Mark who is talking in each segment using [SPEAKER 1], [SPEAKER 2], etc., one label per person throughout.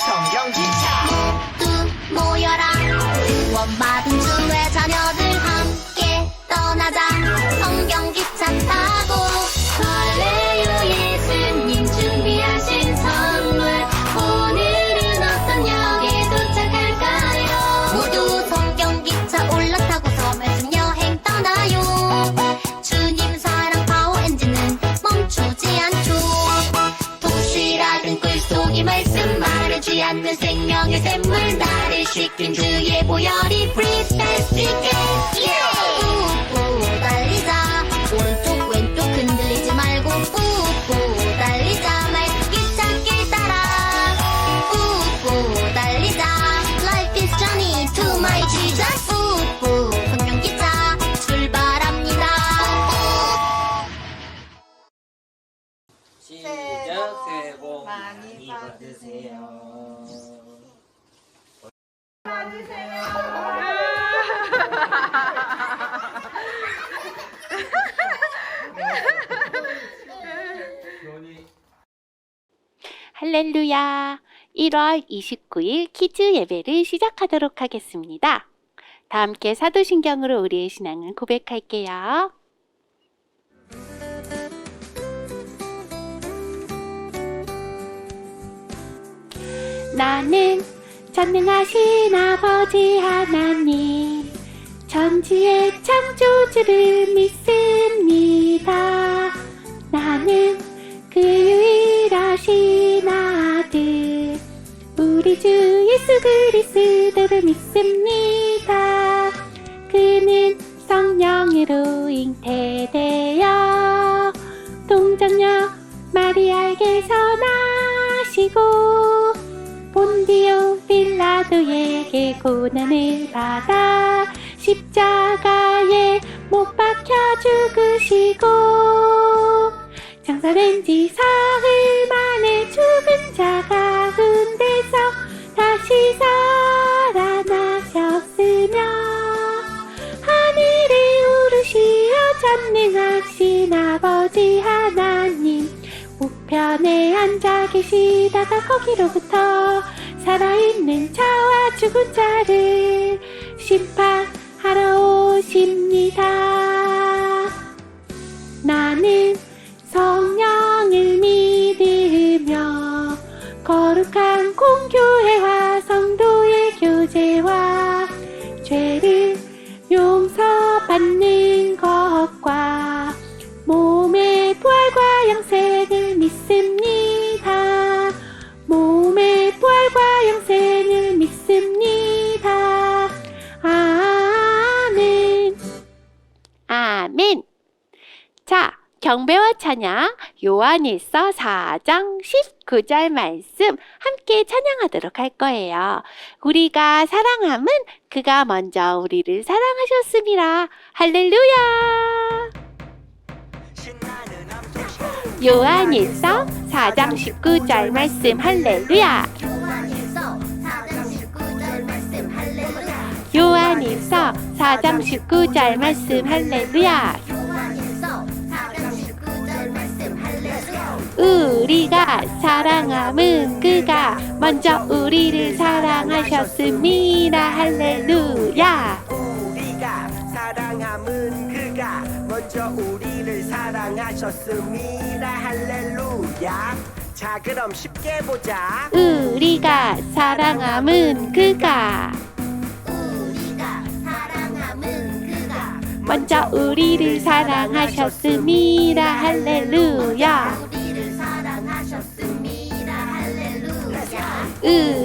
[SPEAKER 1] 성경 기
[SPEAKER 2] 나를 씻긴 주의 보혈이 fast
[SPEAKER 3] 할렐루야. 1월 29일 키즈 예배를 시작하도록 하겠습니다. 다 함께 사도신경으로 우리의 신앙을 고백할게요. 나는 전능하신 아버지 하나님, 천지의 창조주를 믿습니다. 고난을 받아 십자가에 못 박혀 죽으시고 장사된 지 사흘 만에 죽은 자 가운데서 다시 살아나셨으며 하늘에 오르시어 전능하신 아버지 하나님 우편에 앉아 계시다가 거기로부터 살아있는 자와 죽은 자를 심판하러 오십니다. 자, 경배와 찬양 요한일서 4장 19절 말씀 함께 찬양하도록 할 거예요. 우리가 사랑함은 그가 먼저 우리를 사랑하셨습니다. 할렐루야! 요한일서 4장 19절 말씀 할렐루야!
[SPEAKER 2] 요한일서 4장 19절 말씀 할렐루야
[SPEAKER 3] 우리가 사랑함은 그가 먼저 우리를 사랑하셨습니다. 할렐루야.
[SPEAKER 1] 우리가 사랑함은 그가 먼저 우리를 사랑하셨습니다 할렐루야 자 그럼 쉽게 보자
[SPEAKER 3] 우리가 사랑함은 그가
[SPEAKER 2] 우리가 사랑함은 그가
[SPEAKER 3] 먼저 우리를 사랑하셨습니다. 할렐루야.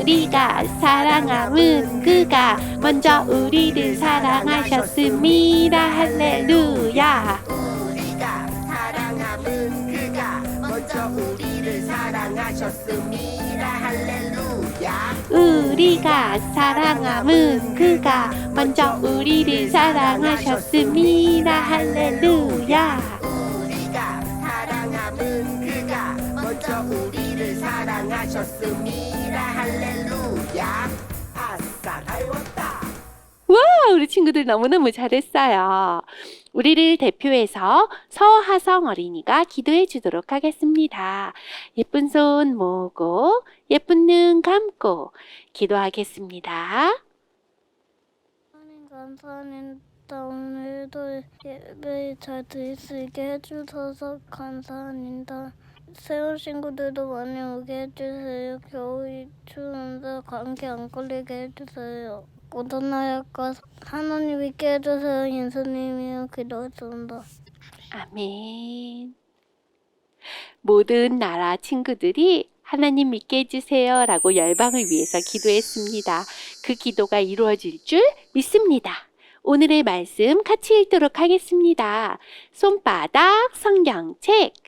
[SPEAKER 3] 우리가 사랑함은 그가 먼저 우리를 사랑하셨습니다. 할렐루야.
[SPEAKER 2] 우리가 사랑함은 그가
[SPEAKER 1] 먼저 우리를 사랑하셨습니다 할렐루야
[SPEAKER 3] 우리가 사랑함은 그가 먼저 우리를 사랑하셨습니다. 할렐루야.
[SPEAKER 2] 우리가 사랑함은
[SPEAKER 1] 우리를 사랑하셨습니다 할렐루야 아싸 닮았다
[SPEAKER 3] 우! 와, 우리 친구들 너무너무 잘했어요. 우리를 대표해서 서하성 어린이가 기도해 주도록 하겠습니다. 예쁜 손 모으고 예쁜 눈 감고 기도하겠습니다.
[SPEAKER 4] 하나님 감사합니다. 오늘도 예배 잘 드릴 수 있게 해주셔서 감사합니다. 새로운 친구들도 많이 오게 해주세요. 겨울이 추운데 감기 안 걸리게 해주세요. 고전하였고 하나님 있게 해주세요. 예수님이요 기도했습니다.
[SPEAKER 3] 아멘. 모든 나라 친구들이 하나님 믿게 해주세요 라고 열방을 위해서 기도했습니다. 그 기도가 이루어질 줄 믿습니다. 오늘의 말씀 같이 읽도록 하겠습니다. 손바닥 성경책.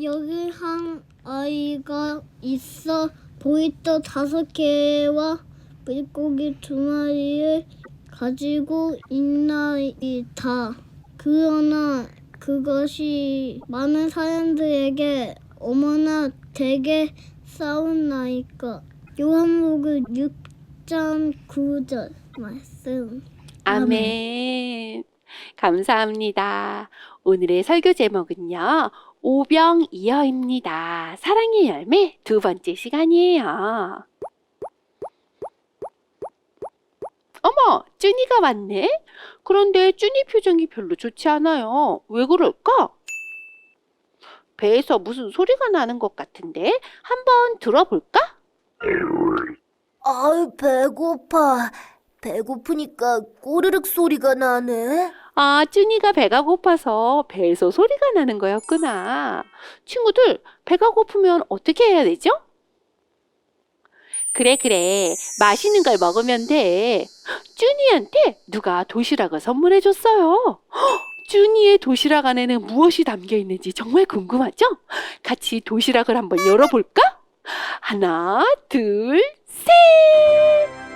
[SPEAKER 4] 여기 한 아이가 있어 보이터 다섯 개와 물고기 두 마리를 가지고 있나이다. 그러나 그것이 많은 사람들에게 어머나 되게 싸웠나이까. 요한복음 6장 9절 말씀.
[SPEAKER 3] 아멘. 감사합니다. 오늘의 설교 제목은요. 오병이어입니다. 사랑의 열매 두 번째 시간이에요. 어머, 쭈니가 왔네? 그런데 쭈니 표정이 별로 좋지 않아요. 왜 그럴까? 배에서 무슨 소리가 나는 것 같은데 한번 들어볼까?
[SPEAKER 5] 아유, 배고파. 배고프니까 꼬르륵 소리가 나네.
[SPEAKER 3] 아, 쭈니가 배가 고파서 배에서 소리가 나는 거였구나. 친구들, 배가 고프면 어떻게 해야 되죠? 그래, 그래. 맛있는 걸 먹으면 돼. 쭈니한테 누가 도시락을 선물해 줬어요. 쭈니의 도시락 안에는 무엇이 담겨 있는지 정말 궁금하죠? 같이 도시락을 한번 열어볼까? 하나, 둘, 셋!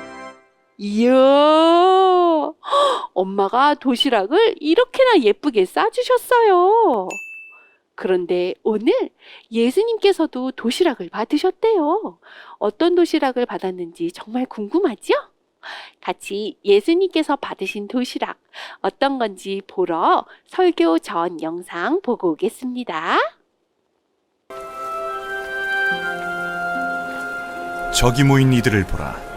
[SPEAKER 3] 이야! 엄마가 도시락을 이렇게나 예쁘게 싸주셨어요. 그런데 오늘 예수님께서도 도시락을 받으셨대요. 어떤 도시락을 받았는지 정말 궁금하죠? 같이 예수님께서 받으신 도시락 어떤 건지 보러 설교 전 영상 보고 오겠습니다.
[SPEAKER 6] 저기 모인 이들을 보라.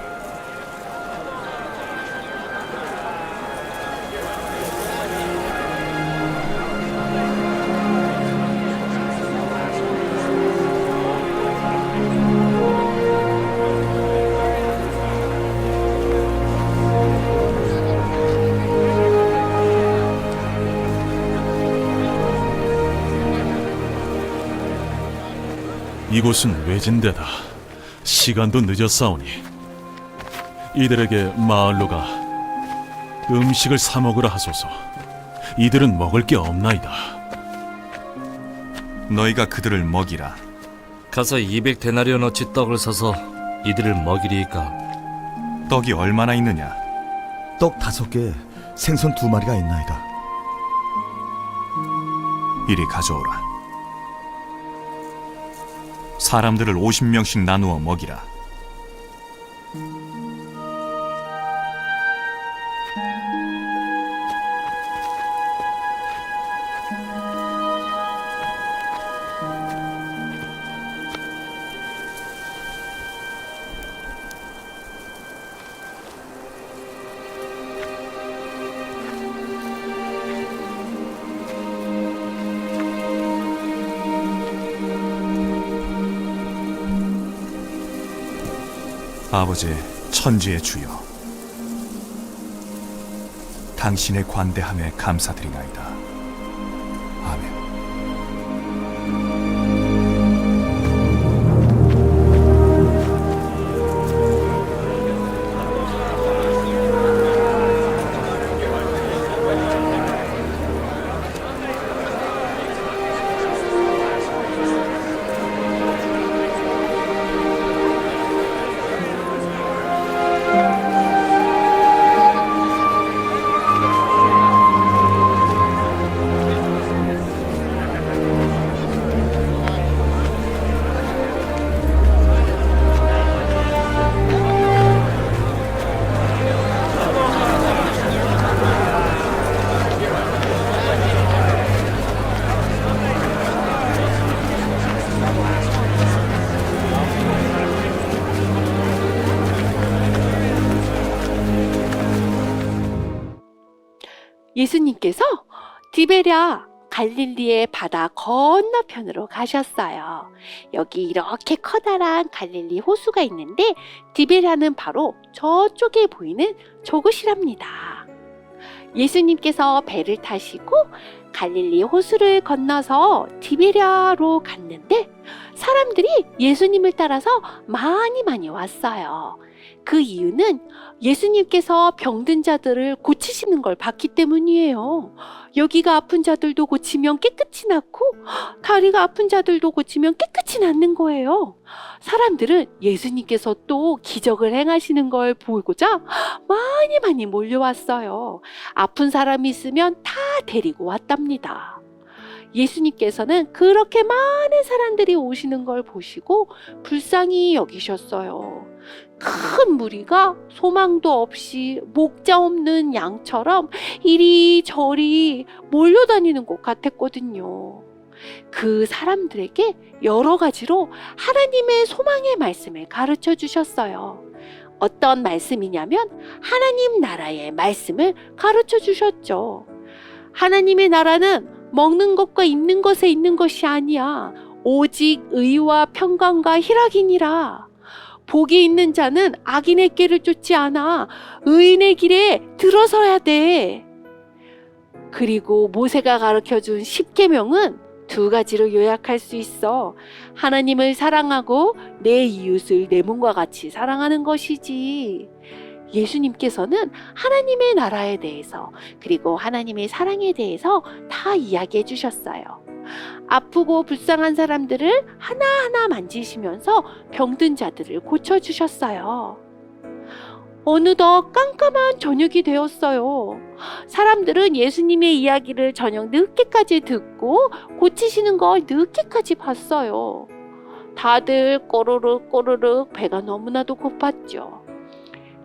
[SPEAKER 6] 이곳은 외진데다 시간도 늦었사오니 이들에게 마을로 가 음식을 사 먹으라 하소서. 이들은 먹을 게 없나이다.
[SPEAKER 7] 너희가 그들을 먹이라.
[SPEAKER 8] 가서 200 데나리온어치 떡을 사서 이들을 먹이리이까
[SPEAKER 7] 떡이 얼마나 있느냐?
[SPEAKER 9] 떡 다섯 개, 생선 두 마리가 있나이다.
[SPEAKER 7] 이리 가져오라. 사람들을 50명씩 나누어 먹이라. 아버지 천지의 주여. 당신의 관대함에 감사드리나이다
[SPEAKER 3] 예수님께서 디베랴 갈릴리의 바다 건너편으로 가셨어요. 여기 이렇게 커다란 갈릴리 호수가 있는데 디베랴는 바로 저쪽에 보이는 저곳이랍니다. 예수님께서 배를 타시고 갈릴리 호수를 건너서 디베랴로 갔는데 사람들이 예수님을 따라서 많이 많이 왔어요. 그 이유는 예수님께서 병든 자들을 고치시는 걸 봤기 때문이에요. 여기가 아픈 자들도 고치면 깨끗이 낫고 다리가 아픈 자들도 고치면 깨끗이 낫는 거예요. 사람들은 예수님께서 또 기적을 행하시는 걸 보고자 많이 많이 몰려왔어요. 아픈 사람이 있으면 다 데리고 왔답니다. 예수님께서는 그렇게 많은 사람들이 오시는 걸 보시고 불쌍히 여기셨어요. 큰 무리가 소망도 없이 목자 없는 양처럼 이리저리 몰려다니는 것 같았거든요. 그 사람들에게 여러 가지로 하나님의 소망의 말씀을 가르쳐 주셨어요. 어떤 말씀이냐면 하나님 나라의 말씀을 가르쳐 주셨죠. 하나님의 나라는 먹는 것과 입는 것에 있는 것이 아니야. 오직 의와 평강과 희락이니라. 복이 있는 자는 악인의 길을 쫓지 않아 의인의 길에 들어서야 돼. 그리고 모세가 가르쳐 준 십계명은 두 가지로 요약할 수 있어. 하나님을 사랑하고 내 이웃을 내 몸과 같이 사랑하는 것이지. 예수님께서는 하나님의 나라에 대해서 그리고 하나님의 사랑에 대해서 다 이야기해 주셨어요. 아프고 불쌍한 사람들을 하나하나 만지시면서 병든 자들을 고쳐 주셨어요. 어느덧 깜깜한 저녁이 되었어요. 사람들은 예수님의 이야기를 저녁 늦게까지 듣고 고치시는 걸 늦게까지 봤어요. 다들 꼬르륵 꼬르륵 배가 너무나도 고팠죠.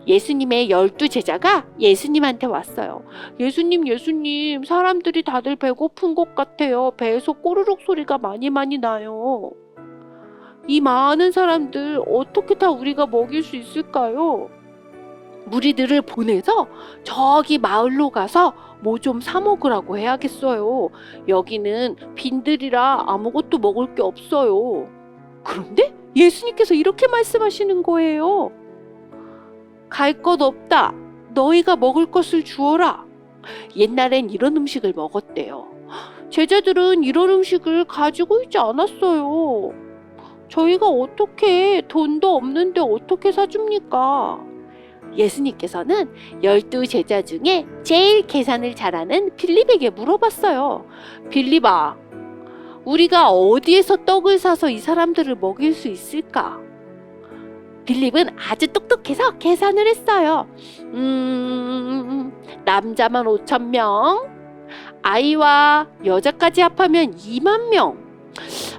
[SPEAKER 3] 예수님의 열두 제자가 예수님한테 왔어요. 예수님, 예수님, 사람들이 다들 배고픈 것 같아요. 배에서 꼬르륵 소리가 많이 많이 나요. 이 많은 사람들 어떻게 다 우리가 먹일 수 있을까요? 무리들을 보내서 저기 마을로 가서 뭐 좀 사 먹으라고 해야겠어요. 여기는 빈들이라 아무것도 먹을 게 없어요. 그런데 예수님께서 이렇게 말씀하시는 거예요. 갈 것 없다. 너희가 먹을 것을 주어라. 옛날엔 이런 음식을 먹었대요. 제자들은 이런 음식을 가지고 있지 않았어요. 저희가 어떻게 돈도 없는데 어떻게 사줍니까? 예수님께서는 열두 제자 중에 제일 계산을 잘하는 빌립에게 물어봤어요. 빌립아, 우리가 어디에서 떡을 사서 이 사람들을 먹일 수 있을까? 빌립은 아주 똑똑해서 계산을 했어요. 음, 남자만 5천 명, 아이와 여자까지 합하면 2만 명.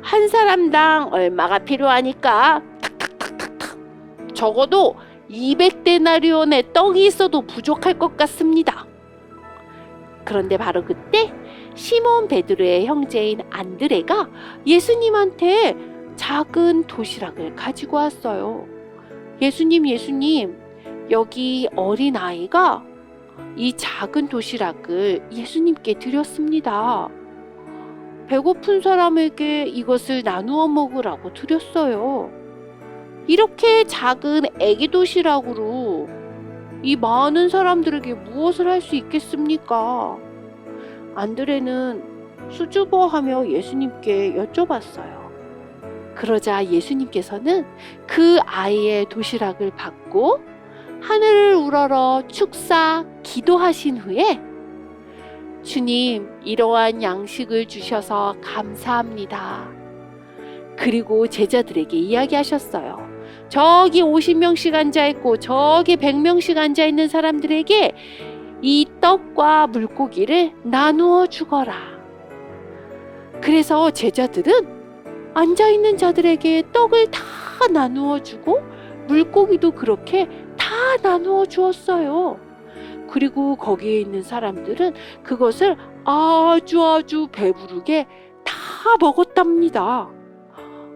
[SPEAKER 3] 한 사람당 얼마가 필요하니까 탁탁탁탁탁. 적어도 200데나리온의 떡이 있어도 부족할 것 같습니다. 그런데 바로 그때 시몬 베드로의 형제인 안드레가 예수님한테 작은 도시락을 가지고 왔어요. 예수님, 예수님, 여기 어린 아이가 이 작은 도시락을 예수님께 드렸습니다. 배고픈 사람에게 이것을 나누어 먹으라고 드렸어요. 이렇게 작은 애기 도시락으로 이 많은 사람들에게 무엇을 할 수 있겠습니까? 안드레는 수줍어하며 예수님께 여쭤봤어요. 그러자 예수님께서는 그 아이의 도시락을 받고 하늘을 우러러 축사 기도하신 후에 주님, 이러한 양식을 주셔서 감사합니다. 그리고 제자들에게 이야기하셨어요. 저기 50명씩 앉아 있고 저기 100명씩 앉아 있는 사람들에게 이 떡과 물고기를 나누어 주거라. 그래서 제자들은 앉아 있는 자들에게 떡을 다 나누어 주고 물고기도 그렇게 다 나누어 주었어요. 그리고 거기에 있는 사람들은 그것을 아주 아주 배부르게 다 먹었답니다.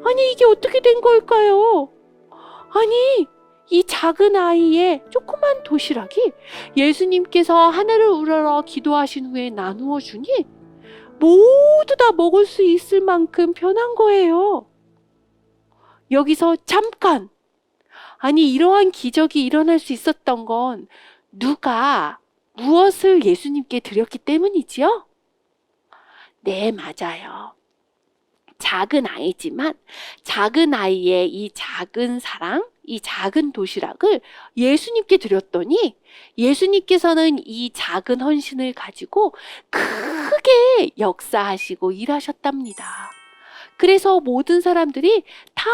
[SPEAKER 3] 아니, 이게 어떻게 된 걸까요? 아니, 이 작은 아이의 조그만 도시락이 예수님께서 하늘을 우러러 기도하신 후에 나누어 주니 모두 다 먹을 수 있을 만큼 변한 거예요. 여기서 잠깐 아니 이러한 기적이 일어날 수 있었던 건 누가 무엇을 예수님께 드렸기 때문이지요? 네, 맞아요. 작은 아이지만 작은 아이의 이 작은 사랑, 이 작은 도시락을 예수님께 드렸더니 예수님께서는 이 작은 헌신을 가지고 크게 역사하시고 일하셨답니다. 그래서 모든 사람들이 다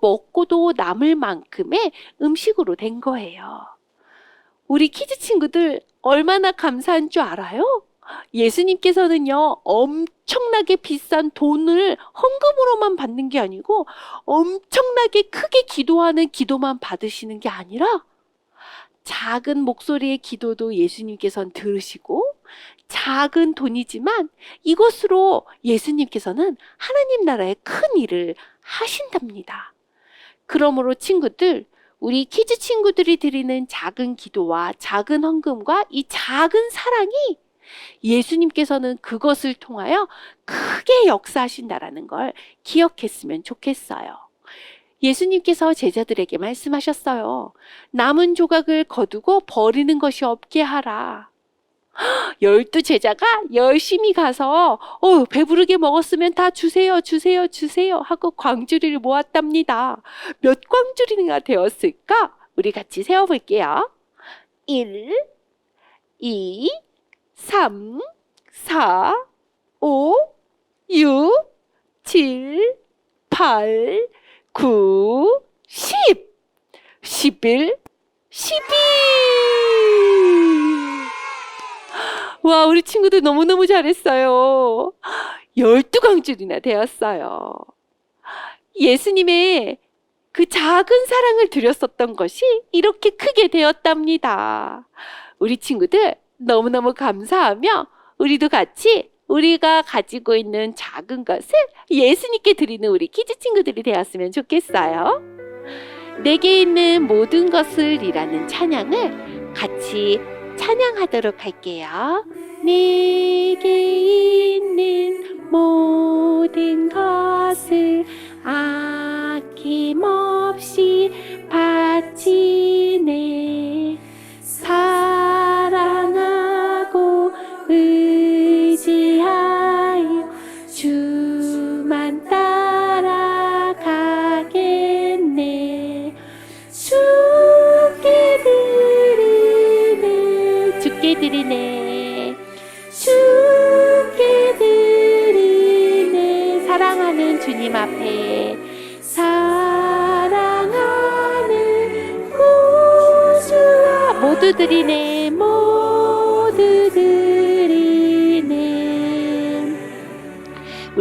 [SPEAKER 3] 먹고도 남을 만큼의 음식으로 된 거예요. 우리 키즈 친구들 얼마나 감사한 줄 알아요? 예수님께서는요, 엄청나게 비싼 돈을 헌금으로만 받는 게 아니고, 엄청나게 크게 기도하는 기도만 받으시는 게 아니라, 작은 목소리의 기도도 예수님께서는 들으시고, 작은 돈이지만 이것으로 예수님께서는 하나님 나라의 큰 일을 하신답니다. 그러므로 친구들, 우리 키즈 친구들이 드리는 작은 기도와 작은 헌금과 이 작은 사랑이 예수님께서는 그것을 통하여 크게 역사하신다라는 걸 기억했으면 좋겠어요. 예수님께서 제자들에게 말씀하셨어요. 남은 조각을 거두고 버리는 것이 없게 하라. 열두 제자가 열심히 가서 어, 배부르게 먹었으면 다 주세요, 주세요, 주세요 하고 광주리를 모았답니다. 몇 광주리가 되었을까? 우리 같이 세어볼게요. 1, 2, 3, 4, 5, 6, 7, 8, 9, 10, 11, 12. 와, 우리 친구들 너무너무 잘했어요. 12광줄이나 되었어요. 예수님의 그 작은 사랑을 드렸었던 것이 이렇게 크게 되었답니다. 우리 친구들 너무너무 감사하며 우리도 같이 우리가 가지고 있는 작은 것을 예수님께 드리는 우리 키즈 친구들이 되었으면 좋겠어요. 내게 있는 모든 것을이라는 찬양을 같이 찬양하도록 할게요. 내게 있는 모든 것을 아낌없이 바치네 사랑하고 의 드리네. 주께 드리네. 사랑하는 주님 앞에. 사랑하는 구주와 모두 드리네. 모두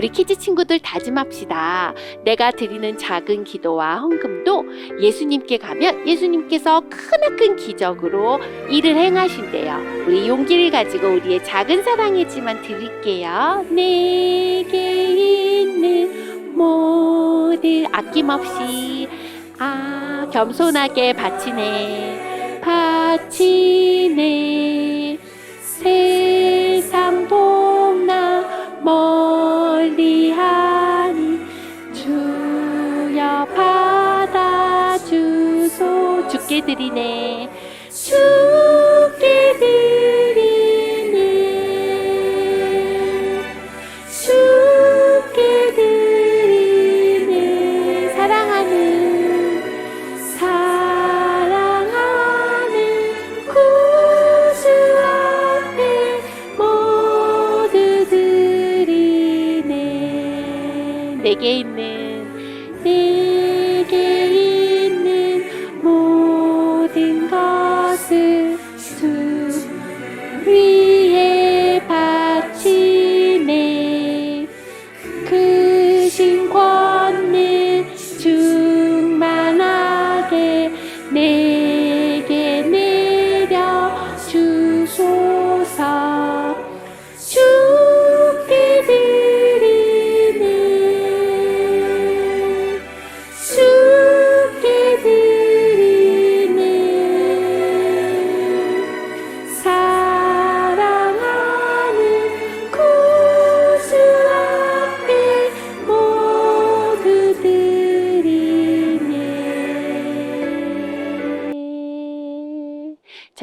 [SPEAKER 3] 우리 키즈 친구들 다짐합시다. 내가 드리는 작은 기도와 헌금도 예수님께 가면 예수님께서 크나큰 기적으로 일을 행하신대요. 우리 용기를 가지고 우리의 작은 사랑이지만 드릴게요. 내게 있는 모든 아낌없이 아 겸손하게 바치네 바치네 세상 복나 멀 받아주소. 주께 드리네. 주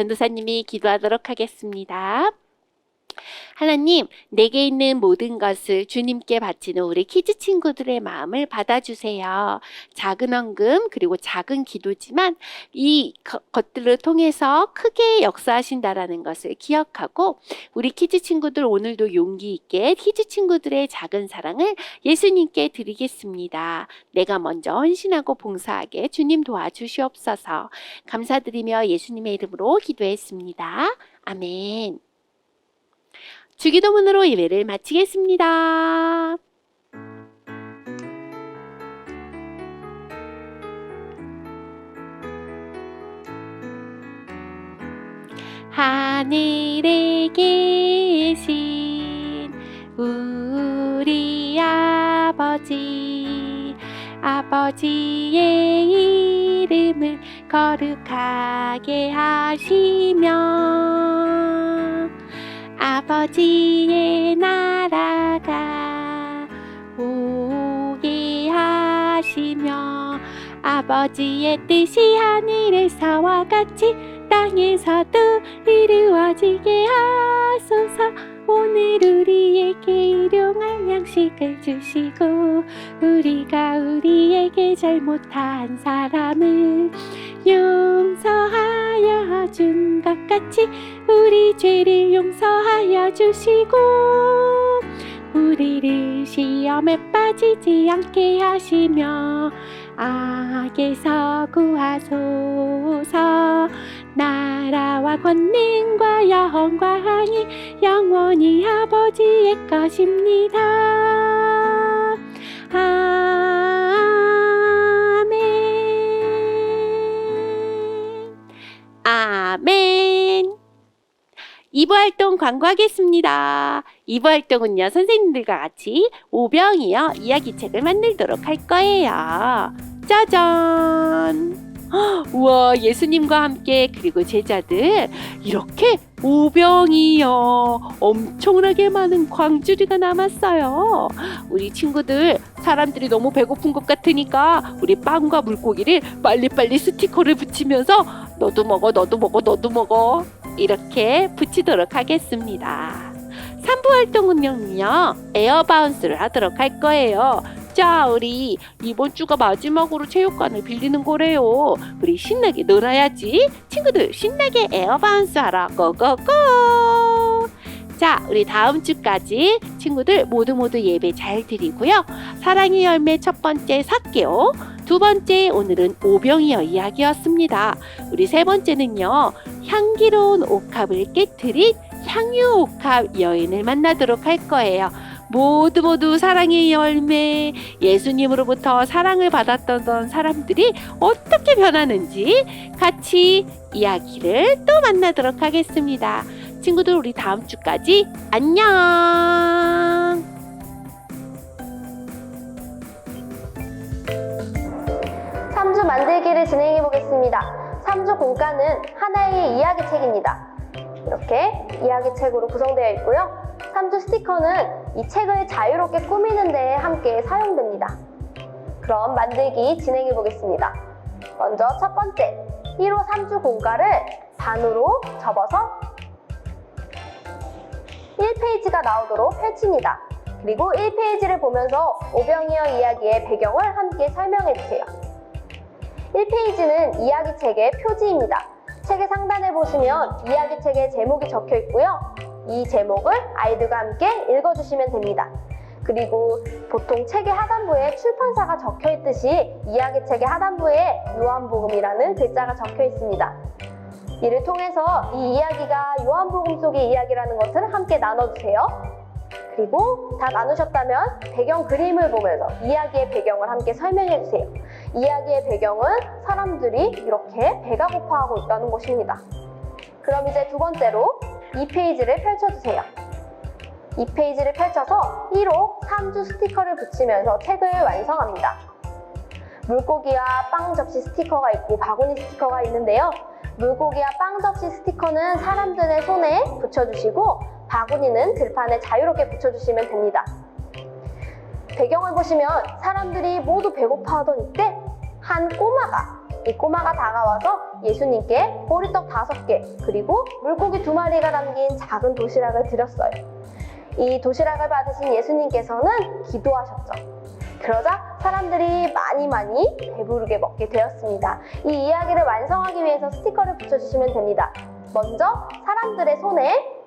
[SPEAKER 3] 전도사님이 기도하도록 하겠습니다. 하나님, 내게 있는 모든 것을 주님께 바치는 우리 키즈 친구들의 마음을 받아주세요. 작은 헌금, 그리고 작은 기도지만 이 거- 것들을 통해서 크게 역사하신다라는 것을 기억하고 우리 키즈 친구들 오늘도 용기 있게 키즈 친구들의 작은 사랑을 예수님께 드리겠습니다. 내가 먼저 헌신하고 봉사하게 주님 도와주시옵소서. 감사드리며 예수님의 이름으로 기도했습니다. 아멘. 주기도문으로 예배를 마치겠습니다. 하늘에 계신 우리 아버지 아버지의 이름을 거룩하게 하시며 아버지의 나라가 오게 하시며 아버지의 뜻이 하늘에서와 같이 땅에서도 이루어지게 하소서. 오늘 우리에게 일용할 양식을 주시고 우리가 우리에게 잘못한 사람을 용서하여 준 것 같이 우리 죄를 용서하여 주시고 우리를 시험에 빠지지 않게 하시며 악에서 구하소서 나라와 권능과 영광이 영원히 아버지의 것입니다 아멘 아멘 2부 활동 광고하겠습니다. 2부 활동은요, 선생님들과 같이 오병이어 이야기책을 만들도록 할 거예요. 짜잔! 헉, 우와, 예수님과 함께 그리고 제자들 이렇게 오병이어 엄청나게 많은 광주리가 남았어요. 우리 친구들 사람들이 너무 배고픈 것 같으니까 우리 빵과 물고기를 빨리빨리 스티커를 붙이면서 너도 먹어, 너도 먹어, 너도 먹어 이렇게 붙이도록 하겠습니다. 3부 활동은요, 에어바운스를 하도록 할 거예요. 자, 우리 이번 주가 마지막으로 체육관을 빌리는 거래요. 우리 신나게 놀아야지. 친구들, 신나게 에어바운스 하라. 고고고! 자, 우리 다음 주까지 친구들 모두 모두 예배 잘 드리고요. 사랑의 열매 첫 번째 사개오, 두 번째 오늘은 오병이어 이야기였습니다. 우리 세 번째는요, 향기로운 옥합을 깨뜨린 향유 옥합 여인을 만나도록 할 거예요. 모두 모두 사랑의 열매, 예수님으로부터 사랑을 받았던 사람들이 어떻게 변하는지 같이 이야기를 또 만나도록 하겠습니다. 친구들, 우리 다음 주까지 안녕!
[SPEAKER 10] 3주 만들기를 진행해 보겠습니다. 3주 공과는 하나의 이야기책입니다. 이렇게 이야기책으로 구성되어 있고요. 3주 스티커는 이 책을 자유롭게 꾸미는 데 함께 사용됩니다. 그럼 만들기 진행해 보겠습니다. 먼저 첫 번째, 1호 3주 공과를 반으로 접어서 1페이지가 나오도록 펼칩니다. 그리고 1페이지를 보면서 오병이어 이야기의 배경을 함께 설명해 주세요. 1페이지는 이야기책의 표지입니다. 책의 상단에 보시면 이야기책의 제목이 적혀 있고요. 이 제목을 아이들과 함께 읽어주시면 됩니다. 그리고 보통 책의 하단부에 출판사가 적혀 있듯이 이야기 책의 하단부에 요한복음이라는 글자가 적혀 있습니다. 이를 통해서 이 이야기가 요한복음 속의 이야기라는 것을 함께 나눠주세요. 그리고 다 나누셨다면 배경 그림을 보면서 이야기의 배경을 함께 설명해 주세요. 이야기의 배경은 사람들이 이렇게 배가 고파하고 있다는 것입니다. 그럼 이제 두 번째로 이 페이지를 펼쳐주세요. 이 페이지를 펼쳐서 1호 3주 스티커를 붙이면서 책을 완성합니다. 물고기와 빵 접시 스티커가 있고 바구니 스티커가 있는데요. 물고기와 빵 접시 스티커는 사람들의 손에 붙여주시고 바구니는 들판에 자유롭게 붙여주시면 됩니다. 배경을 보시면 사람들이 모두 배고파하던 이때 한 꼬마가 이 꼬마가 다가와서 예수님께 보리떡 다섯 개 그리고 물고기 두 마리가 담긴 작은 도시락을 드렸어요. 이 도시락을 받으신 예수님께서는 기도하셨죠. 그러자 사람들이 많이 많이 배부르게 먹게 되었습니다. 이 이야기를 완성하기 위해서 스티커를 붙여주시면 됩니다. 먼저 사람들의 손에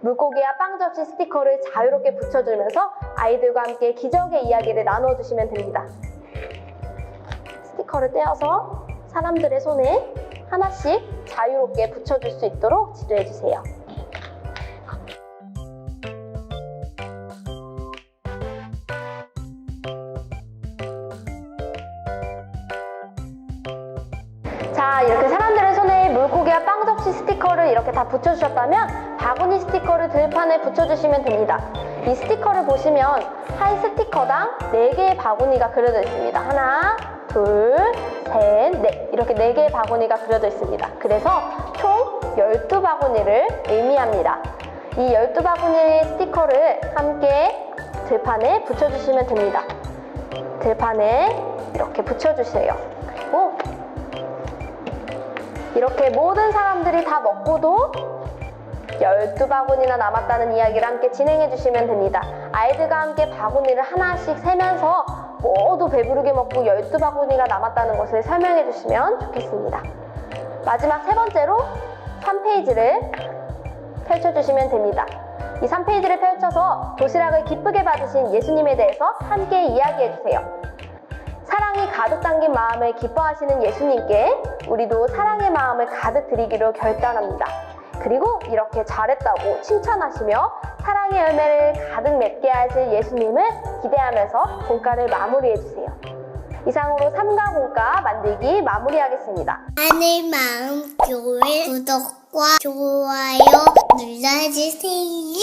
[SPEAKER 10] 물고기와 빵 접시 스티커를 자유롭게 붙여주면서 아이들과 함께 기적의 이야기를 나눠주시면 됩니다. 스티커를 떼어서 사람들의 손에 하나씩 자유롭게 붙여줄 수 있도록 지도해주세요. 자, 이렇게 사람들의 손에 물고기와 빵 접시 스티커를 이렇게 다 붙여주셨다면 바구니 스티커를 들판에 붙여주시면 됩니다. 이 스티커를 보시면 한 스티커당 4개의 바구니가 그려져 있습니다. 하나, 둘, 셋, 넷. 이렇게 4개의 바구니가 그려져 있습니다. 그래서 총 12바구니를 의미합니다. 이 12바구니의 스티커를 함께 들판에 붙여주시면 됩니다. 들판에 이렇게 붙여주세요. 그리고 이렇게 모든 사람들이 다 먹고도 12바구니나 남았다는 이야기를 함께 진행해 주시면 됩니다. 아이들과 함께 바구니를 하나씩 세면서 모두 배부르게 먹고 12바구니가 남았다는 것을 설명해 주시면 좋겠습니다. 마지막 세 번째로 3페이지를 펼쳐주시면 됩니다. 이 3페이지를 펼쳐서 도시락을 기쁘게 받으신 예수님에 대해서 함께 이야기해 주세요. 사랑이 가득 담긴 마음을 기뻐하시는 예수님께 우리도 사랑의 마음을 가득 드리기로 결단합니다. 그리고 이렇게 잘했다고 칭찬하시며 사랑의 열매를 가득 맺게 하실 예수님을 기대하면서 공과를 마무리해 주세요. 이상으로 삼가 공과 만들기 마무리하겠습니다.
[SPEAKER 4] 하늘 마음 교회 구독과 좋아요 눌러주세요.